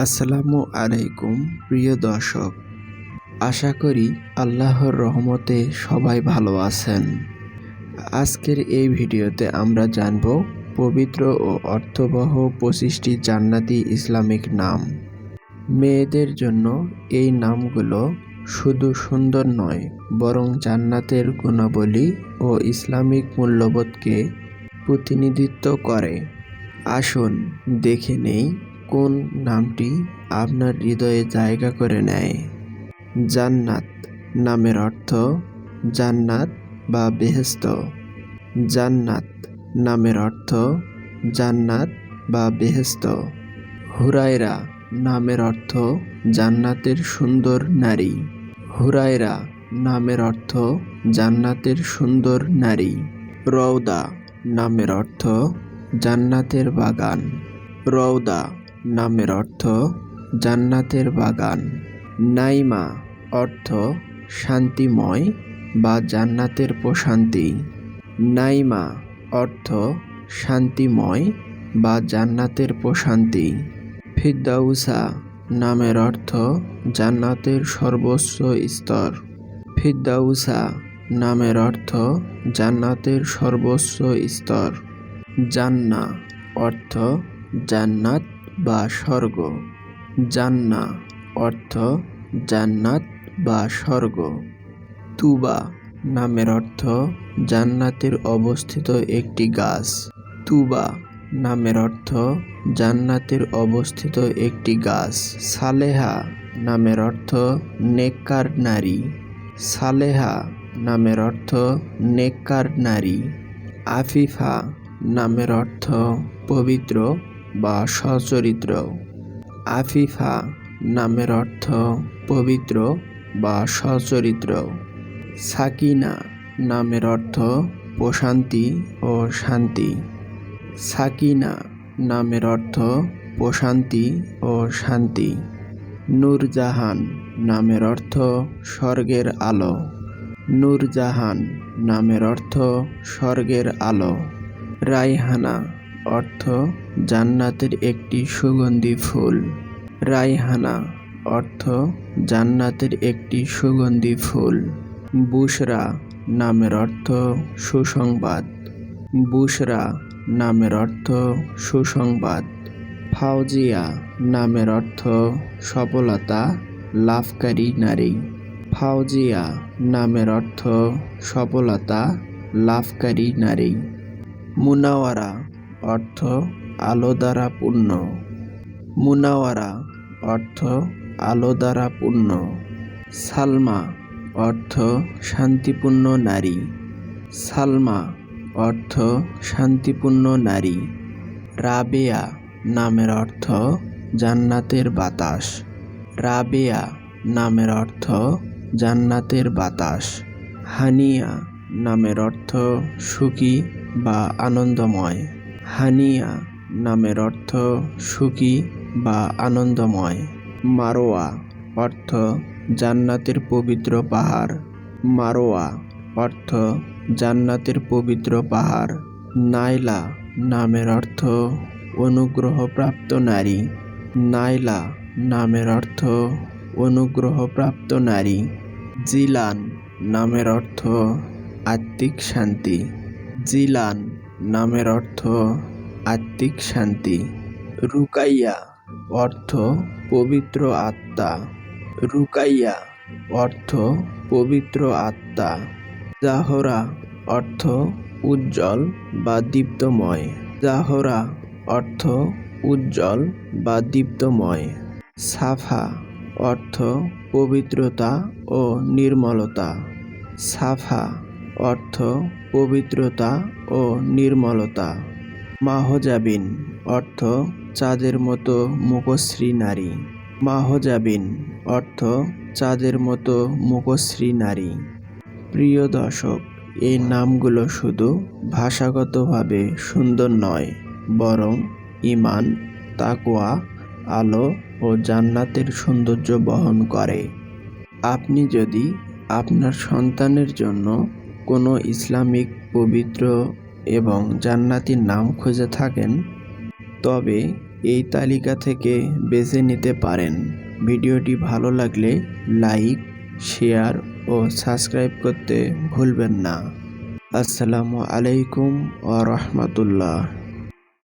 আসসালামু আলাইকুম, প্রিয় দর্শক। আশা করি আল্লাহর রহমতে সবাই ভালো আছেন। আজকের এই ভিডিওতে আমরা জানব পবিত্র ও অর্থবহ পঁচিশটি জান্নাতি ইসলামিক নাম। মেয়েদের জন্য এই নামগুলো শুধু সুন্দর নয়, বরং জান্নাতের গুণাবলী ও ইসলামিক মূল্যবোধকে প্রতিনিধিত্ব করে। আসুন দেখে নেই কোন নামটি আপনার হৃদয়ে জায়গা করে নেয়? জান্নাত নামের অর্থ জান্নাত বা বেহেস্ত জান্নাত নামের অর্থ জান্নাত বা বেহেস্ত হুরায়রা নামের অর্থ জান্নাতের সুন্দর নারী। হুরায়রা নামের অর্থ জান্নাতের সুন্দর নারী। রওদা নামের অর্থ জান্নাতের বাগান। রওদা নামের অর্থ জান্নাতের বাগান। নাইমা অর্থ শান্তিময় বা জান্নাতের প্রশান্তি। নাইমা অর্থ শান্তিময় বা জান্নাতের প্রশান্তি। ফিদ্দাউসা নামের অর্থ জান্নাতের সর্বোচ্চ স্তর। ফিদ্দাউসা নামের অর্থ জান্নাতের সর্বোচ্চ স্তর। জান্না অর্থ জান্নাত বা স্বর্গ। জান্না অর্থ জান্নাত বা স্বর্গ। তুবা নামের অর্থ জান্নাতের অবস্থিত একটি গাছ। তুবা নামের অর্থ জান্নাতের অবস্থিত একটি গাছ। সালেহা নামের অর্থ নেককার নারী। সালেহা নামের অর্থ নেককার নারী। আফিফা নামের অর্থ পবিত্র বা সচরিত্র। আফিফা নামের অর্থ পবিত্র বা সচরিত্র। সাকিনা নামের অর্থ প্রশান্তি ও শান্তি। সাকিনা নামের অর্থ প্রশান্তি ও শান্তি। নূরজাহান নামের অর্থ স্বর্গের আলো। নূরজাহান নামের অর্থ স্বর্গের আলো। রাইহানা অর্থ, জান্নাতের একটি সুগন্ধি ফুল। রাইহানা, অর্থ, জান্নাতের একটি সুগন্ধি ফুল। বুশরা, নামের অর্থ, সুসংবাদ। বুশরা, নামের অর্থ, সুসংবাদ। ফাউজিয়া নামের অর্থ, সফলতা, লাভকারী নারী। ফাউজিয়া নামের অর্থ, সফলতা, লাভকারী নারী। মুনাওয়ারা অর্থ আলো দ্বারা পূর্ণ। মুনাওয়ারা অর্থ আলো দ্বারা পূর্ণ। সালমা অর্থ শান্তিপূর্ণ নারী। সালমা অর্থ শান্তিপূর্ণ নারী। রাবেয়া নামের অর্থ জান্নাতের বাতাস। রাবেয়া নামের অর্থ জান্নাতের বাতাস। হানিয়া নামের অর্থ সুখী বা আনন্দময়। হানিয়া নামের অর্থ সুখী বা আনন্দময়। মারোয়া অর্থ জান্নাতের পবিত্র পাহাড়। মারোয়া অর্থ জান্নাতের পবিত্র পাহাড়। নাইলা নামের অর্থ অনুগ্রহপ্রাপ্ত নারী। নাইলা নামের অর্থ অনুগ্রহপ্রাপ্ত নারী। জিলান নামের অর্থ আত্মিক শান্তি। জিলান নামের অর্থ আত্মিক শান্তি। রুকাইয়া অর্থ পবিত্র আত্মা। রুকাইয়া অর্থ পবিত্র আত্মা। জাহরা অর্থ উজ্জ্বল বা দীপ্তময়। জাহরা অর্থ উজ্জ্বল বা দীপ্তময়। সাফা অর্থ পবিত্রতা ও নির্মলতা। সাফা অর্থ পবিত্রতা ও নির্মলতা। মাহজাবিন অর্থ চাঁদের মতো মুখশ্রী নারী। মাহজাবিন অর্থ চাঁদের মতো মুখশ্রী নারী। প্রিয় দর্শক, এই নামগুলো শুধু ভাষাগতভাবে সুন্দর নয়, বরং ইমান তাকোয়া আলো ও জান্নাতের সৌন্দর্য বহন করে। আপনি যদি আপনার সন্তানের জন্য কোনো ইসলামিক, পবিত্র এবং জান্নাতীর নাম খুঁজে থাকেন? তবে এই তালিকা থেকে বেছে নিতে পারেন। ভিডিওটি ভালো লাগলে লাইক, শেয়ার ও সাবস্ক্রাইব করতে ভুলবেন না। আসসালামু আলাইকুম ওয়া রাহমাতুল্লাহ।